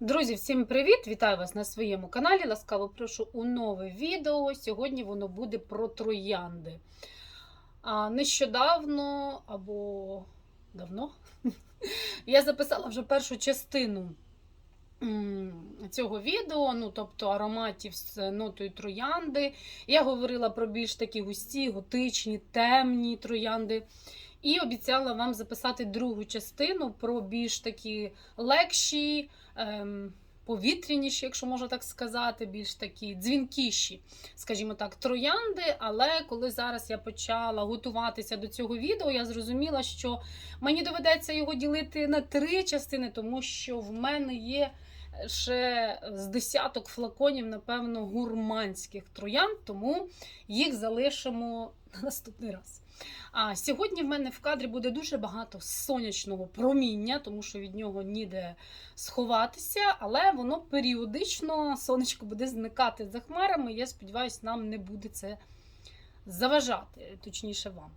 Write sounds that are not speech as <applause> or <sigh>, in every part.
Друзі, всім привіт! Вітаю вас на своєму каналі. Ласкаво прошу у нове відео. Сьогодні воно буде про троянди. А, нещодавно або давно <laughs> я записала вже першу частину цього відео, ну, тобто ароматів з нотою троянди. Я говорила про більш такі густі, готичні, темні троянди. І обіцяла вам записати другу частину про більш такі легші, повітряніші, якщо можна так сказати, більш такі дзвінкіші, скажімо так, троянди. Але коли зараз я почала готуватися до цього відео, я зрозуміла, що мені доведеться його ділити на три частини, тому що в мене є. Ще з десяток флаконів, напевно, гурманських троянд, тому їх залишимо на наступний раз. А сьогодні в мене в кадрі буде дуже багато сонячного проміння, тому що від нього ніде сховатися, але воно періодично сонечко буде зникати за хмарами. Я сподіваюся, нам не буде це заважати, точніше вам.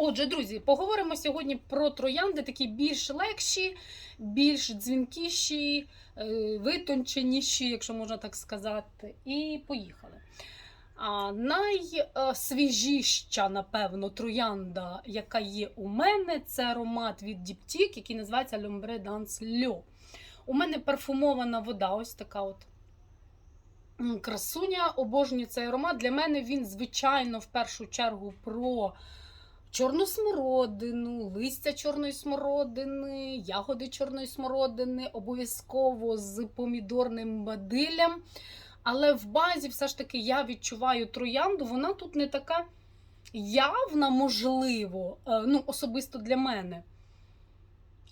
Отже, друзі, поговоримо сьогодні про троянди, такі більш легші, більш дзвінкіші, е, витонченіші, якщо можна так сказати. І поїхали. А найсвіжіща, напевно, троянда, яка є у мене, це аромат від Діптік, який називається L'Ombre Dans L'Eau. У мене парфумована вода, ось така от красуня. Обожнюю цей аромат. Для мене він, звичайно, в першу чергу про чорну смородину, листя чорної смородини, ягоди чорної смородини, обов'язково з помідорним бадиллям. Але в базі все ж таки я відчуваю троянду, вона тут не така явна, можливо, е, ну, особисто для мене.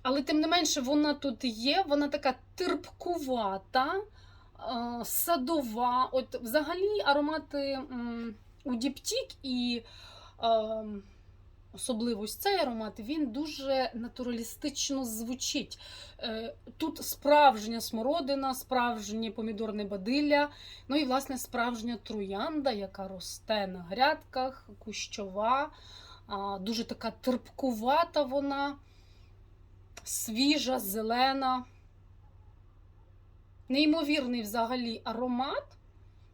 Але тим не менше, вона тут є, вона така терпкувата, е, садова. От взагалі аромати у Діптік і е, особливо цей аромат, він дуже натуралістично звучить. Е, Тут справжня смородина, справжнє помідорне бадилля, ну і, власне, справжня троянда, яка росте на грядках, кущова, дуже така терпкувата вона, свіжа, зелена. Неймовірний взагалі аромат.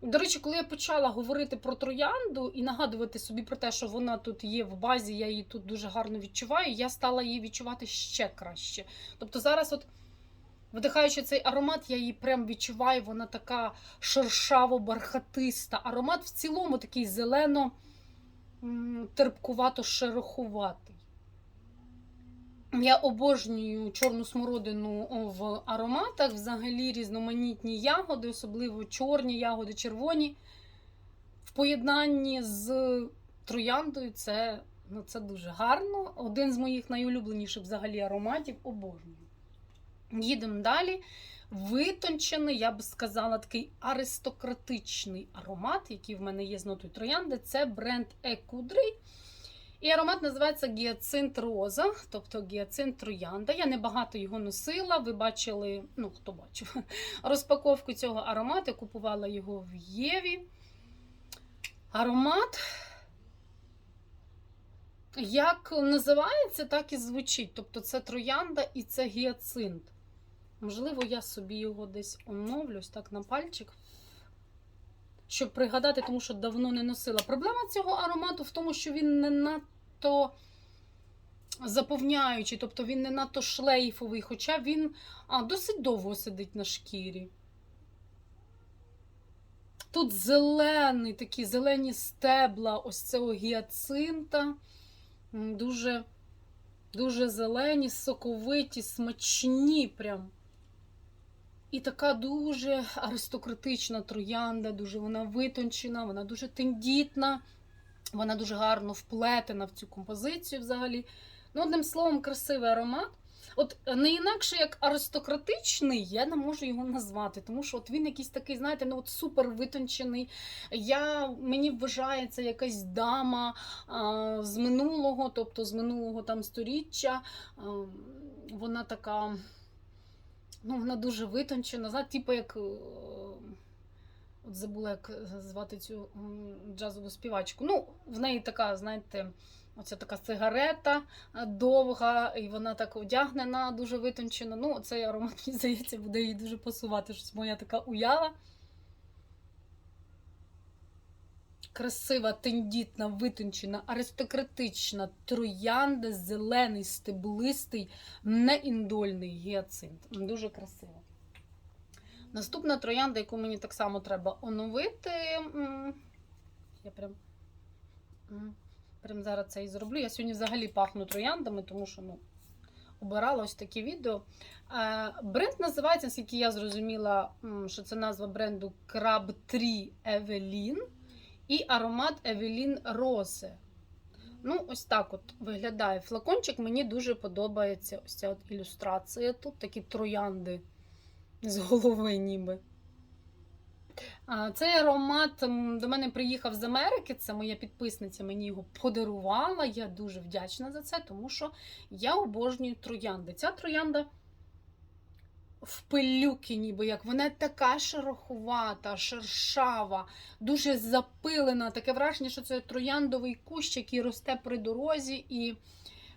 До речі, коли я почала говорити про троянду і нагадувати собі про те, що вона тут є в базі, я її тут дуже гарно відчуваю, я стала її відчувати ще краще. Тобто зараз, от, вдихаючи цей аромат, я її прям відчуваю, вона така шершаво-бархатиста. Аромат в цілому такий зелено-терпкувато-шероховатий. Я обожнюю чорну смородину в ароматах, взагалі різноманітні ягоди, особливо чорні ягоди, червоні. В поєднанні з трояндою це, ну, це дуже гарно. Один з моїх найулюбленіших взагалі ароматів обожнюю. Їдемо далі. Витончений, я би сказала, такий аристократичний аромат, який в мене є з нотою троянди, це бренд Екудрий. І аромат називається гіацинт роза, тобто гіацинт троянда. Я небагато його носила. Ви бачили, ну хто бачив, <laughs> розпаковку цього аромату. Купувала його в Єві. Аромат, як називається, так і звучить. Тобто це троянда і це гіацинт. Можливо, я собі його десь оновлюсь так на пальчик щоб пригадати, тому що давно не носила. Проблема цього аромату в тому, що він не надто заповняючий, тобто він не надто шлейфовий, хоча він а, досить довго сидить на шкірі. Тут зелений, такі зелені стебла ось цього гіацинта. Дуже, дуже зелені, соковиті, смачні прям. І така дуже аристократична троянда, дуже вона витончена, вона дуже тендітна, вона дуже гарно вплетена в цю композицію взагалі. Ну, одним словом, красивий аромат. От не інакше як аристократичний, я не можу його назвати, тому що от він якийсь такий, знаєте, ну от супер витончений. Я, Мені вважається якась дама а, з минулого, тобто з минулого там сторіччя. А, вона така. Ну, вона дуже витончена, знаєте, типу як. е, От забула, як звати цю джазову співачку. Ну, в неї така, знаєте, Оця така сигарета е, довга, і вона так одягнена, дуже витончена. Ну, цей аромат, мені здається, буде їй дуже пасувати. Щось моя така уява. Красива, тендітна, витончена, аристократична троянда, зелений, стеблистий, неіндольний гіацинт. Дуже красиво. Наступна троянда, яку мені так само треба оновити. Я прям, прям зараз це і зроблю. Я сьогодні взагалі пахну трояндами, тому що ну, обирала ось такі відео. Бренд називається, наскільки я зрозуміла, що це назва бренду Crab 3 Evelyn і аромат Evelyn Rose. Ну, ось так от виглядає флакончик. Мені дуже подобається ось ця от ілюстрація. Тут такі троянди з голови ніби. Цей аромат до мене приїхав з Америки. Це моя підписниця мені його подарувала. Я дуже вдячна за це, тому що я обожнюю троянди. Ця троянда в пилюки, ніби як. Вона така шероховата, шершава, дуже запилена. Таке враження, що це трояндовий кущ, який росте при дорозі, і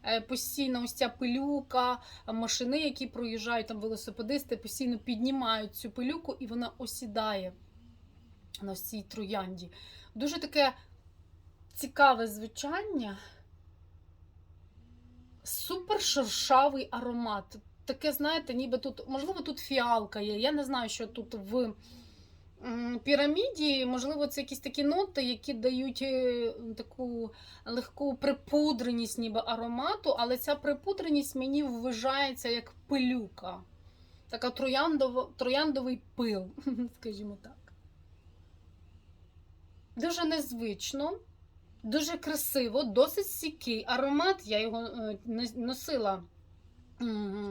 е, постійно ось ця пилюка, машини, які проїжджають, там велосипедисти, постійно піднімають цю пилюку, і вона осідає на цій троянді. Дуже таке цікаве звучання. Супер шершавий аромат. Таке, знаєте, ніби тут, можливо, тут фіалка є. Я не знаю, що тут в піраміді, можливо, це якісь такі ноти, які дають е, таку легку припудреність, ніби аромату, але ця припудреність мені вважається як пилюка. Така трояндово, трояндовий пил, <laughs> скажімо так. Дуже незвично, дуже красиво, досить стійкий аромат. Я його е, носила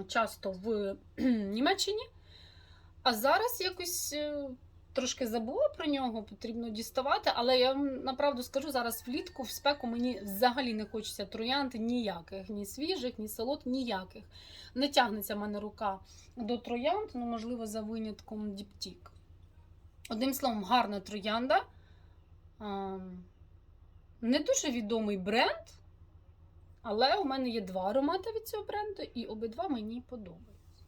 часто в Німеччині, а зараз якось е, трошки забула про нього, потрібно діставати. Але я вам направду скажу, зараз влітку в спеку мені взагалі не хочеться троянд ніяких, ні свіжих, ні солод, ніяких. Не тягнеться в мене рука до троянд, ну, можливо, за винятком діптік. Одним словом, гарна троянда. Не дуже відомий бренд, але у мене є два аромати від цього бренду, і обидва мені подобаються.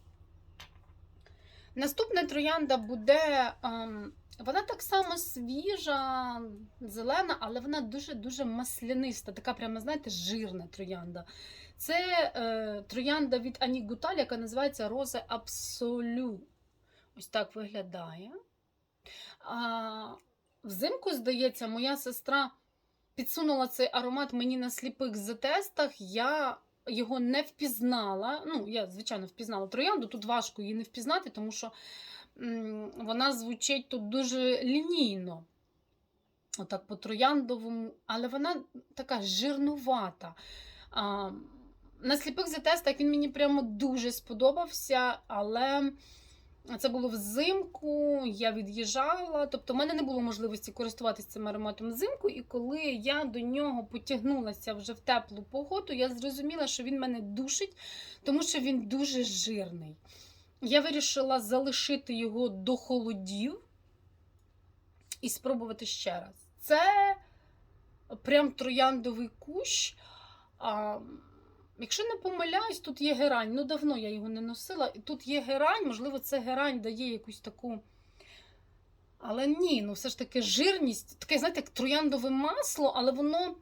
Наступна троянда буде. ем, Вона так само свіжа, зелена, але вона дуже-дуже масляниста, така прямо, знаєте, жирна троянда. Це е, троянда від Ані Гуталь, яка називається Розе Абсолю. Ось так виглядає. А, взимку, здається, моя сестра підсунула цей аромат мені на сліпих затестах. Я його не впізнала. Ну, я, звичайно, впізнала троянду. Тут важко її не впізнати, тому що вона звучить тут дуже лінійно. Отак по трояндовому, але вона така жирнувата. А, на сліпих затестах він мені прямо дуже сподобався, але це було взимку, я від'їжджала, тобто в мене не було можливості користуватися цим ароматом взимку, і коли я до нього потягнулася вже в теплу погоду, я зрозуміла, що він мене душить, тому що він дуже жирний. Я вирішила залишити його до холодів і спробувати ще раз. Це прям трояндовий кущ. Якщо не помиляюсь, тут є герань. Ну, давно я його не носила. І Тут є герань, можливо, це герань дає якусь таку. Але ні, ну все ж таки жирність, таке, знаєте, як трояндове масло, але воно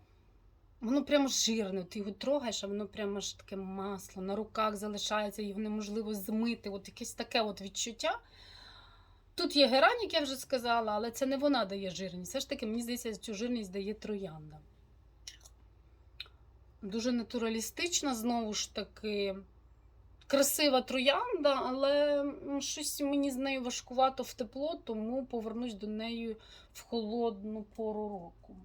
воно прямо жирне. Ти його трогаєш, а воно прямо ж таке масло. На руках залишається, його неможливо змити. От якесь таке от відчуття. Тут є герань, як я вже сказала, але це не вона дає жирність. Все ж таки, мені здається, цю жирність дає троянда. Дуже натуралістична, знову ж таки. Красива троянда, але щось мені з нею важкувато в тепло, тому повернусь до неї в холодну пору року.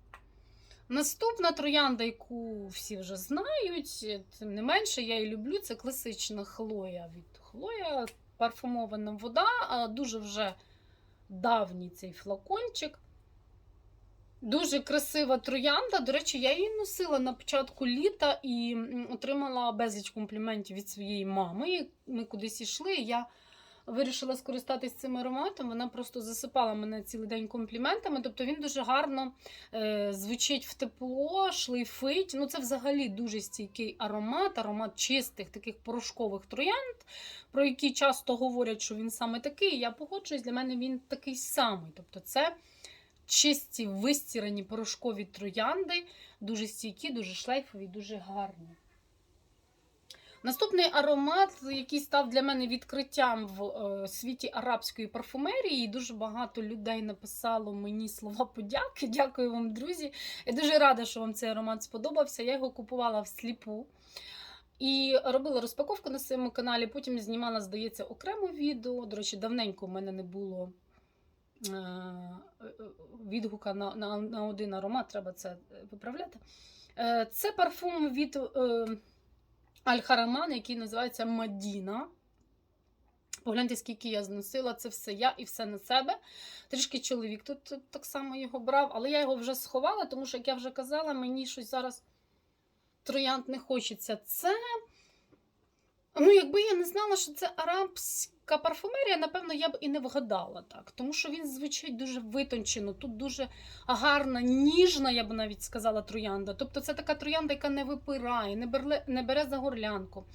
Наступна троянда, яку всі вже знають, тим не менше, я її люблю, це класична хлоя від хлоя, парфумована вода, дуже вже давній цей флакончик. Дуже красива троянда. До речі, я її носила на початку літа і отримала безліч компліментів від своєї мами. Ми кудись йшли. і Я вирішила скористатись цим ароматом. Вона просто засипала мене цілий день компліментами. Тобто він дуже гарно е, звучить в тепло, шлейфить. Ну, це взагалі дуже стійкий аромат, аромат чистих таких порошкових троянд, про які часто говорять, що він саме такий. Я погоджуюсь, для мене він такий самий. Тобто, це чисті вистірані порошкові троянди, дуже стійкі, дуже шлейфові, дуже гарні. Наступний аромат, який став для мене відкриттям в е, світі арабської парфумерії, і дуже багато людей написало мені слова подяки. <laughs> Дякую вам, друзі. Я дуже рада, що вам цей аромат сподобався. Я його купувала всліпу. І робила розпаковку на своєму каналі. Потім знімала, здається, окремо відео. До речі, давненько в мене не було відгука на, на, на один аромат, треба це виправляти. Е, Це парфум від е, Аль-Хараман, який називається Мадіна. Погляньте, скільки я зносила, це все я і все на себе. Трішки чоловік тут так само його брав, але я його вже сховала, тому що, як я вже казала, мені щось зараз троянд не хочеться. Це, ну, якби я не знала, що це арабська парфумерія, напевно, я б і не вгадала так. Тому що він звучить дуже витончено, тут дуже гарна, ніжна, я б навіть сказала, троянда. Тобто це така троянда, яка не випирає, не бере, не бере за горлянку.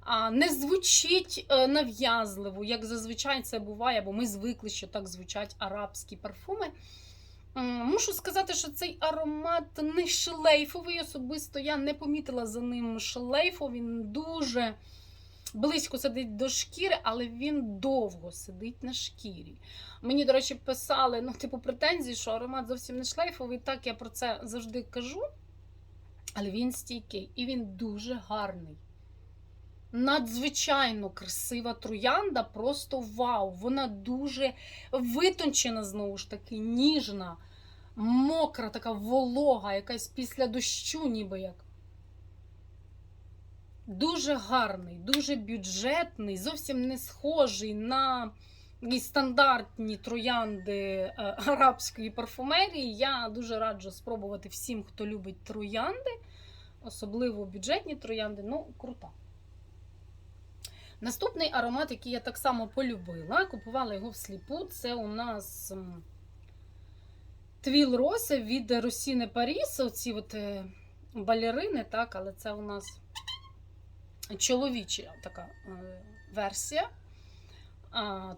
А, не звучить е, нав'язливо, як зазвичай це буває, бо ми звикли, що так звучать арабські парфуми. Мушу сказати, що цей аромат не шлейфовий. Особисто я не помітила за ним шлейфу. Він дуже близько сидить до шкіри, але він довго сидить на шкірі. Мені, до речі, писали ну, типу, претензії, що аромат зовсім не шлейфовий. Так я про це завжди кажу. Але він стійкий і він дуже гарний. Надзвичайно красива троянда, просто вау! Вона дуже витончена, знову ж таки, ніжна, мокра, така волога, якась після дощу, ніби як. Дуже гарний, дуже бюджетний, зовсім не схожий на стандартні троянди е, арабської парфумерії. Я дуже раджу спробувати всім, хто любить троянди, особливо бюджетні троянди. Ну, крута. Наступний аромат, який я так само полюбила, купувала його всліпу, це у нас Твіл Росе від Росіни Паріс. Оці от е, балерини, так, але це у нас чоловіча така е, версія.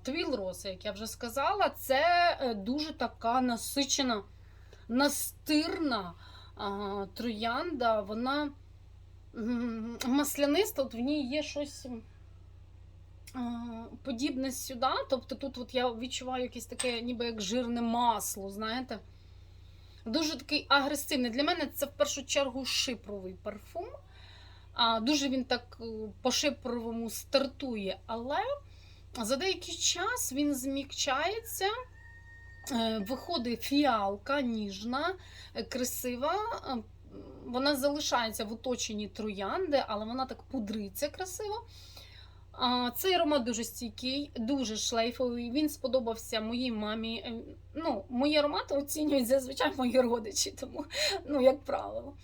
Твіл Росе, як я вже сказала, це е, дуже така насичена, настирна троянда. Вона масляниста, от в ній є щось подібне сюди. Тобто тут от я відчуваю якесь таке, ніби як жирне масло, знаєте. Дуже такий агресивний. Для мене це в першу чергу шипровий парфум. А, Дуже він так е, по шипровому стартує, але за деякий час він змікчається. е, Виходить фіалка ніжна, е, красива. Вона залишається в оточенні троянди, але вона так пудриться красиво. Цей аромат дуже стійкий, дуже шлейфовий. Він сподобався моїй мамі. Ну, Мої аромати оцінюють зазвичай мої родичі, тому, ну, як правило.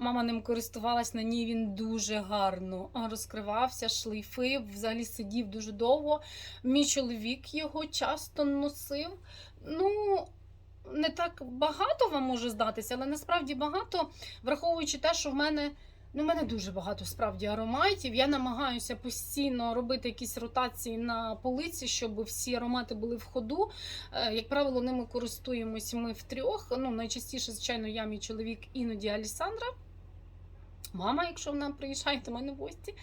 Мама ним користувалась, на ній він дуже гарно розкривався, шлейфив, взагалі сидів дуже довго. Мій чоловік його часто носив. Ну, не так багато вам може здатися, але насправді багато, враховуючи те, що в мене. Ну, в мене дуже багато справді ароматів. Я намагаюся постійно робити якісь ротації на полиці, щоб всі аромати були в ходу. Е, Як правило, ними користуємось ми втрьох. Ну, найчастіше, звичайно, я, мій чоловік, іноді Алісандра. Мама, якщо вона приїжджає до мене в гості.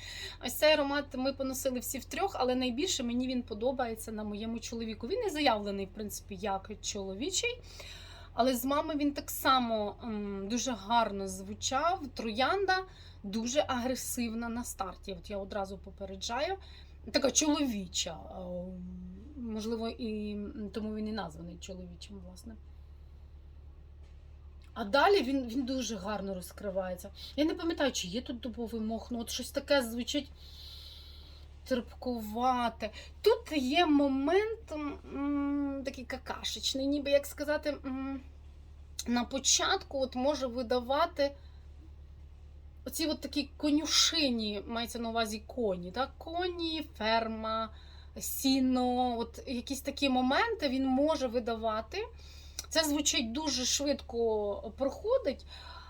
Ось цей аромат ми поносили всі втрьох, але найбільше мені він подобається на моєму чоловіку. Він не заявлений, в принципі, як чоловічий. Але з мами він так само дуже гарно звучав. Троянда дуже агресивна на старті. От я одразу попереджаю. Така чоловіча. Можливо, і тому він і названий чоловічим, власне. А далі він, він дуже гарно розкривається. Я не пам'ятаю, чи є тут дубовий мох, ну от щось таке звучить терпкувате. Тут є момент м, такий какашечний, ніби як сказати, м, на початку от може видавати оці от такі конюшині, мається на увазі коні. Так? Коні, ферма, сіно, от якісь такі моменти він може видавати. Це звучить дуже швидко проходить,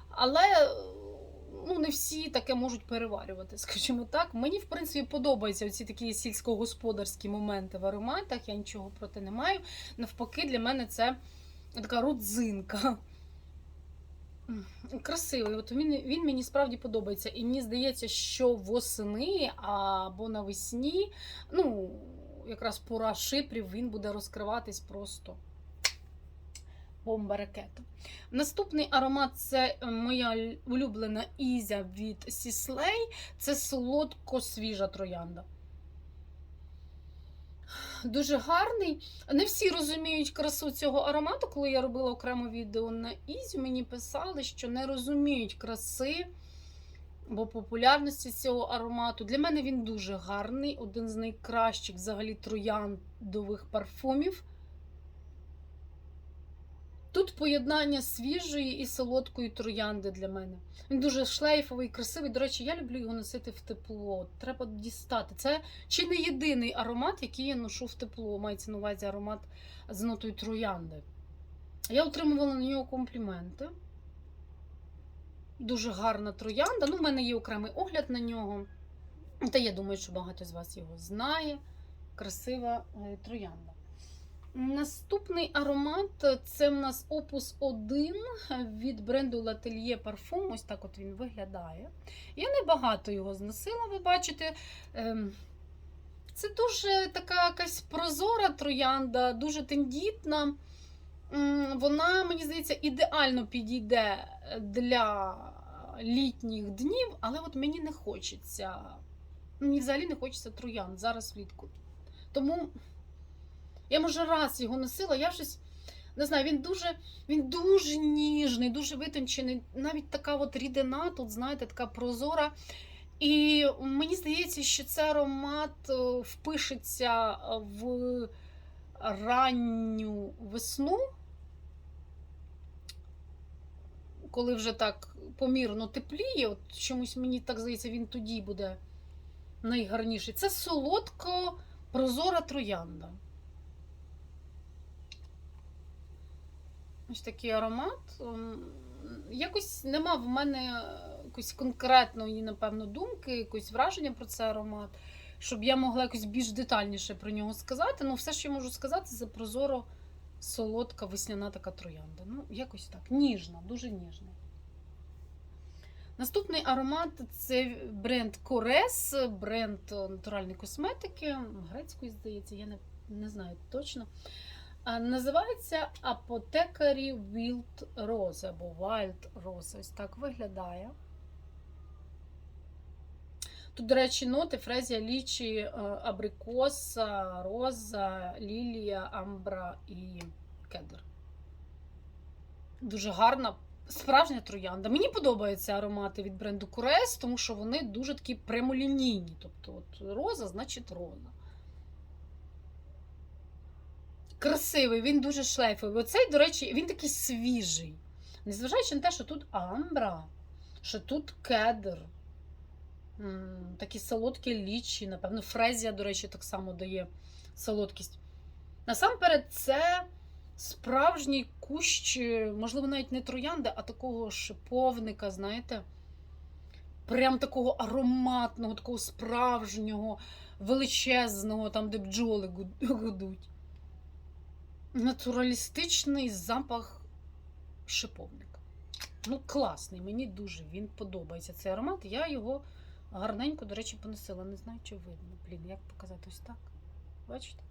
але ну, не всі таке можуть переварювати, скажімо так. Мені, в принципі, подобаються ці такі сільськогосподарські моменти в ароматах, я нічого проти не маю. Навпаки, для мене це така родзинка. Красивий, от він, він мені справді подобається. І мені здається, що восени або навесні, ну, якраз пора шипрів, він буде розкриватись просто бомба ракета. Наступний аромат це моя улюблена Ізя від Сіслей. Це солодко свіжа троянда. Дуже гарний. Не всі розуміють красу цього аромату. Коли я робила окремо відео на Ізю, мені писали, що не розуміють краси або популярності цього аромату. Для мене він дуже гарний, один з найкращих взагалі трояндових парфумів. Тут поєднання свіжої і солодкої троянди для мене. Він дуже шлейфовий, красивий. До речі, я люблю його носити в тепло. Треба дістати. Це чи не єдиний аромат, який я ношу в тепло. Мається на увазі аромат з нотою троянди. Я отримувала на нього компліменти. Дуже гарна троянда. Ну, в мене є окремий огляд на нього. Та я думаю, що багато з вас його знає. Красива е, троянда. Наступний аромат це в нас Opus 1 від бренду L'Atelier Parfum. Ось так от він виглядає. Я небагато його зносила, ви бачите. Ем, Це дуже така якась прозора троянда, дуже тендітна. Вона, мені здається, ідеально підійде для літніх днів, але от мені не хочеться. Мені взагалі не хочеться троянд зараз влітку. Тому. Я, може, раз його носила, я щось не знаю, він дуже, він дуже ніжний, дуже витончений. Навіть така от рідина, тут, знаєте, така прозора. І мені здається, що цей аромат е, впишеться в ранню весну, коли вже так помірно тепліє. От чомусь мені так здається, він тоді буде найгарніший. Це солодко прозора троянда. Ось такий аромат. Ем, Якось нема в мене якоїсь конкретної, напевно, думки, якось враження про цей аромат, щоб я могла якось більш детальніше про нього сказати. Ну, все, що я можу сказати, це прозоро солодка весняна така троянда. Ну, якось так. Ніжна, дуже ніжна. Наступний аромат це бренд Корес, бренд натуральної косметики, грецької, здається, я не, не знаю точно. Називається Апотекарі Wild Rose або Wild Rose. Ось так виглядає. Тут, до речі, ноти фрезія лічі, е, абрикоса, роза, лілія, амбра і кедр. Дуже гарна, справжня троянда. Мені подобаються аромати від бренду Курес, тому що вони дуже такі прямолінійні. Тобто, от роза, значить роза. Красивий, він дуже шлейфовий. Оцей, до речі, він такий свіжий. Незважаючи на те, що тут амбра, що тут кедр, такі солодкі лічі, напевно, фрезія, до речі, так само дає солодкість. Насамперед, це справжній кущ, е, можливо, навіть не троянди, а такого шиповника, знаєте, прям такого ароматного, такого справжнього, величезного, там, де бджоли гудуть натуралістичний запах шиповника. Ну, класний, мені дуже він подобається цей аромат. Я його гарненько, до речі, поносила. Не знаю, чи видно. Блін, як показати ось так. Бачите?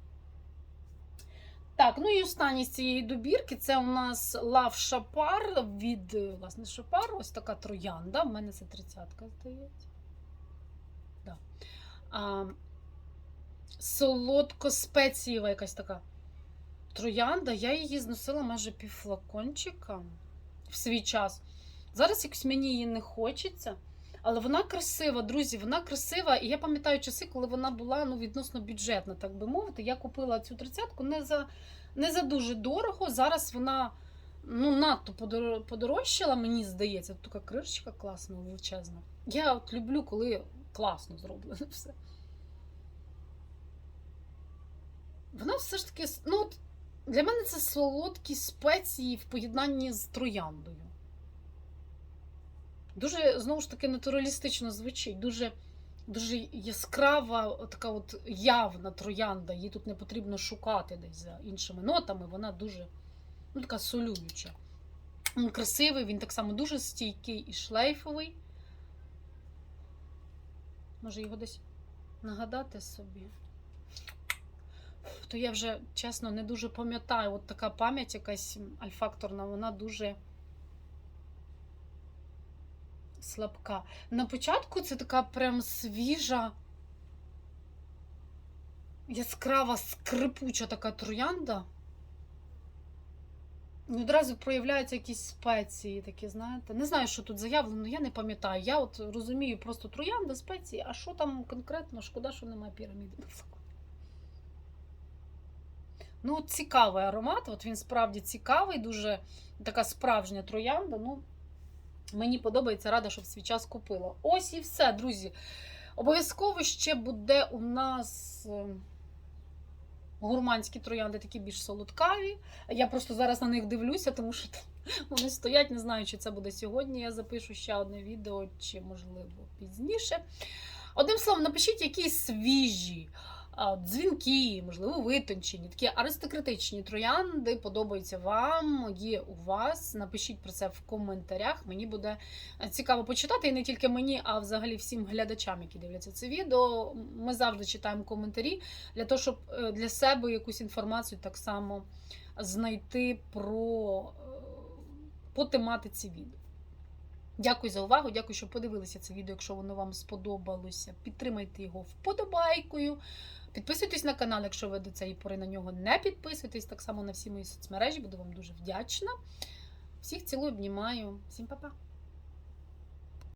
Так, ну і останній з цієї добірки це у нас Лав Шапар від власне Шапар. Ось така троянда. У мене це тридцятка, здається. Да. А, солодко-спецієва якась така троянда, я її зносила майже пів флакончика в свій час. Зараз якось мені її не хочеться. Але вона красива, друзі, вона красива. І я пам'ятаю часи, коли вона була ну, відносно бюджетна, так би мовити. Я купила цю тридцятку не за, не за дуже дорого. Зараз вона ну, надто подорожчала, мені здається. Така кришечка класна, величезна. Я от люблю, коли класно зроблено <laughs> все. Вона все ж таки, ну, от для мене це солодкі спеції в поєднанні з трояндою. Дуже, знову ж таки, натуралістично звучить, дуже, дуже яскрава, така от явна троянда. Її тут не потрібно шукати десь за іншими нотами. Вона дуже ну, така солююча. Він красивий, він так само дуже стійкий і шлейфовий. Може його десь нагадати собі. То я вже, чесно, не дуже пам'ятаю. От така пам'ять якась альфакторна, вона дуже слабка. На початку це така прям свіжа, яскрава, скрипуча така троянда. І одразу проявляються якісь спеції, такі, знаєте. Не знаю, що тут заявлено, я не пам'ятаю. Я от розумію просто троянда, спеції, а що там конкретно, шкода, що немає піраміди. Ну, цікавий аромат, от він справді цікавий, дуже така справжня троянда. Ну, мені подобається, рада, що в свій час купила. Ось і все, друзі. Обов'язково ще буде у нас е, гурманські троянди, такі більш солодкаві. Я просто зараз на них дивлюся, тому що <laughs> вони стоять. Не знаю, чи це буде сьогодні. Я запишу ще одне відео, чи можливо пізніше. Одним словом, напишіть, які свіжі. Дзвінки, можливо, витончені, такі аристократичні троянди подобаються вам, є у вас. Напишіть про це в коментарях. Мені буде е, цікаво почитати. І не тільки мені, а взагалі всім глядачам, які дивляться це відео. Ми завжди читаємо коментарі для того, щоб е, для себе якусь інформацію так само знайти про е, по тематиці відео. Дякую за увагу, дякую, що подивилися це відео. Якщо воно вам сподобалося, підтримайте його вподобайкою. Підписуйтесь на канал, якщо ви до цієї пори на нього не підписуєтесь. Так само на всі мої соцмережі. Буду вам дуже вдячна. Всіх цілую, обнімаю. Всім па-па!